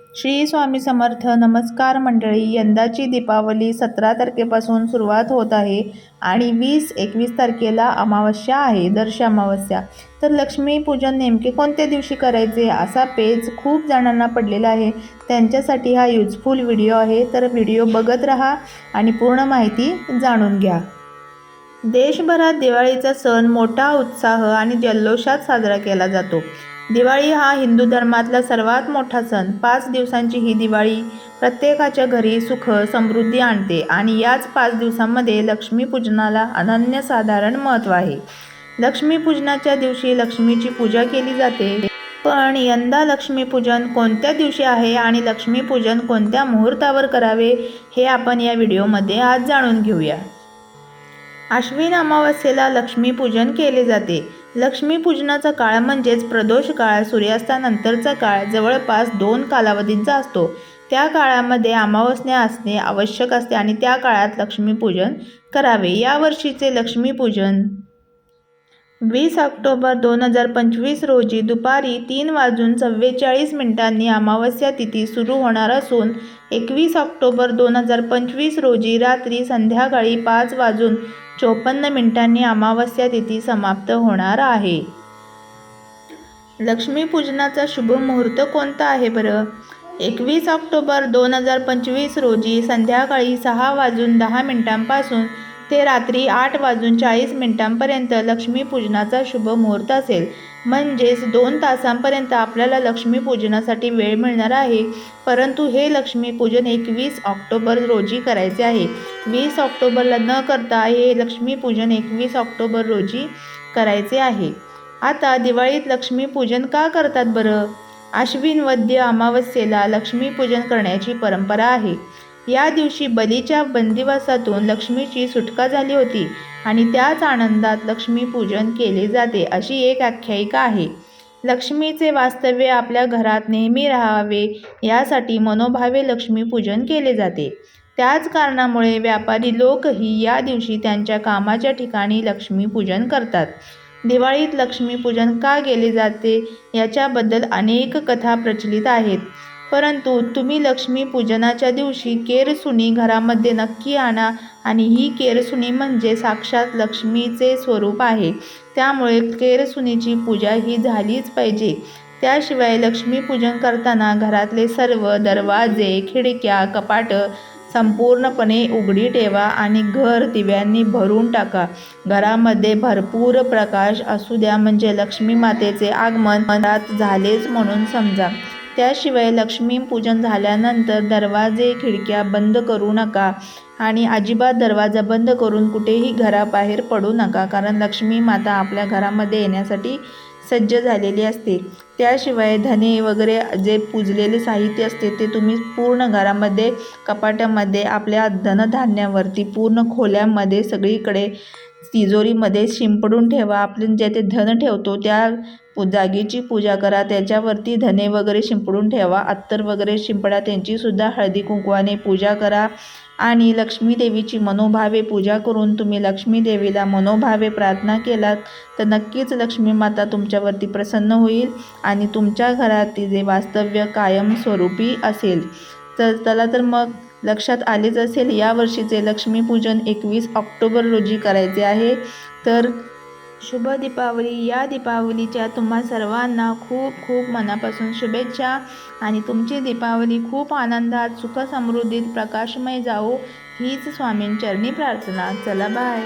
श्री स्वामी समर्थ नमस्कार मंडळी. यंदाची दीपावली सतरा तारखेपासून सुरुवात होत आहे आणि वीस एकवीस तारखेला अमावस्या आहे दर्श अमावस्या. तर लक्ष्मीपूजन नेमके कोणत्या दिवशी करायचे असा पेज खूप जणांना पडलेला आहे. त्यांच्यासाठी हा युजफुल व्हिडिओ आहे. तर व्हिडिओ बघत राहा आणि पूर्ण माहिती जाणून घ्या. देशभरात दिवाळीचा सण मोठा उत्साह आणि जल्लोषात साजरा केला जातो. दिवाळी हा हिंदू धर्मातला सर्वात मोठा सण. पाच दिवसांची ही दिवाळी प्रत्येकाच्या घरी सुख समृद्धी आणते आणि याच पाच दिवसांमध्ये लक्ष्मीपूजनाला अनन्यसाधारण महत्त्व आहे. लक्ष्मीपूजनाच्या दिवशी लक्ष्मीची पूजा केली जाते. पण यंदा लक्ष्मीपूजन कोणत्या दिवशी आहे आणि लक्ष्मीपूजन कोणत्या मुहूर्तावर करावे हे आपण या व्हिडिओमध्ये आज जाणून घेऊया. आश्विन अमावस्येला लक्ष्मीपूजन केले जाते. लक्ष्मीपूजनाचा काळ म्हणजेच प्रदोष काळ. सूर्यास्तानंतरचा काळ जवळपास दोन कालावधींचा असतो. त्या काळामध्ये अमावस्या असणे आवश्यक असते आणि त्या काळात लक्ष्मीपूजन करावे. यावर्षीचे लक्ष्मीपूजन वीस ऑक्टोबर दोन हजार पंचवीस रोजी दुपारी तीन वाजून चव्वेचाळीस मिनिटांनी अमावस्या तिथी सुरू होणार असून एकवीस ऑक्टोबर दोन हजार पंचवीस रोजी रात्री संध्याकाळी पाच वाजून चोपन्न मिनिटांनी अमावस्या तिथी समाप्त होणार आहे. लक्ष्मीपूजनाचा शुभ मुहूर्त कोणता आहे बरं? एकवीस ऑक्टोबर दोन हजार पंचवीस रोजी संध्याकाळी सहा वाजून दहा मिनिटांपासून ते रात्री आठ वाजून चाळीस मिनिटांपर्यंत लक्ष्मीपूजनाचा शुभ मुहूर्त असेल. म्हणजेच दोन तासांपर्यंत आपल्याला लक्ष्मीपूजनासाठी वेळ मिळणार आहे. परंतु हे लक्ष्मीपूजन एकवीस ऑक्टोबर रोजी करायचे आहे. वीस ऑक्टोबरला न करता हे लक्ष्मीपूजन एकवीस ऑक्टोबर रोजी करायचे आहे. आता दिवाळीत लक्ष्मीपूजन का करतात बरं? आश्विन वद्य अमावस्येला लक्ष्मीपूजन करण्याची परंपरा आहे. या दिवशी बलीच्या बंदिवासातून लक्ष्मीची सुटका झाली होती आणि त्याच आनंदात लक्ष्मीपूजन केले जाते अशी एक आख्यायिका आहे. लक्ष्मीचे वास्तव्य आपल्या घरात नेहमी राहावे यासाठी मनोभावे लक्ष्मीपूजन केले जाते. त्याच कारणामुळे व्यापारी लोकही या दिवशी त्यांच्या कामाच्या ठिकाणी लक्ष्मीपूजन करतात. दिवाळीत लक्ष्मीपूजन का केले जाते याच्याबद्दल अनेक कथा प्रचलित आहेत. परंतु तुम्ही लक्ष्मीपूजनाच्या दिवशी केरसुणी घरामध्ये नक्की आणा आणि ही केरसुणी म्हणजे साक्षात लक्ष्मीचे स्वरूप आहे. त्यामुळे केरसुणीची पूजा ही झालीच पाहिजे. त्याशिवाय लक्ष्मीपूजन करताना घरातले सर्व दरवाजे खिडक्या कपाटं संपूर्णपणे उघडी ठेवा आणि घर दिव्यांनी भरून टाका. घरामध्ये भरपूर प्रकाश असू द्या म्हणजे लक्ष्मी मातेचे आगमन मनात झालेच म्हणून समजा. त्याशिवाय लक्ष्मीपूजन झाल्यानंतर दरवाजे खिडक्या बंद करू नका आणि अजिबात दरवाजा बंद करून कुठेही घराबाहेर पडू नका कारण लक्ष्मी माता आपल्या घरामध्ये येण्यासाठी सज्ज झालेली असते. त्याशिवाय धने वगैरे जे पूजलेले साहित्य असते ते तुम्ही पूर्ण घरामध्ये कपाट्यामध्ये आपल्या धनधान्यावरती पूर्ण खोल्यामध्ये सगळीकडे तिजोरीमध्ये शिंपडून ठेवा. आपण जे ते धन ठेवतो त्या जागेची पूजा करा. त्याच्यावरती धने वगैरे शिंपडून ठेवा. अत्तर वगैरे शिंपडा. त्यांचीसुद्धा हळदी कुंकवाने पूजा करा. आणि लक्ष्मी देवीची मनोभावे पूजा करून तुम्ही लक्ष्मी देवीला मनोभावे प्रार्थना केलात तर नक्कीच लक्ष्मी माता तुमच्यावरती प्रसन्न होईल आणि तुमच्या घरात तिचे वास्तव्य कायमस्वरूपी असेल तर चला तर मग लक्षात आलेच असेल यावर्षीचे लक्ष्मीपूजन एकवीस ऑक्टोबर रोजी करायचे आहे. तर शुभ दीपावली. या दीपावलीच्या तुम्हा सर्वांना खूप खूप मनापासून शुभेच्छा आणि तुमची दीपावली खूप आनंदात सुखसमृद्धीत प्रकाशमय जाओ हीच स्वामींचरणी प्रार्थना. चला बाय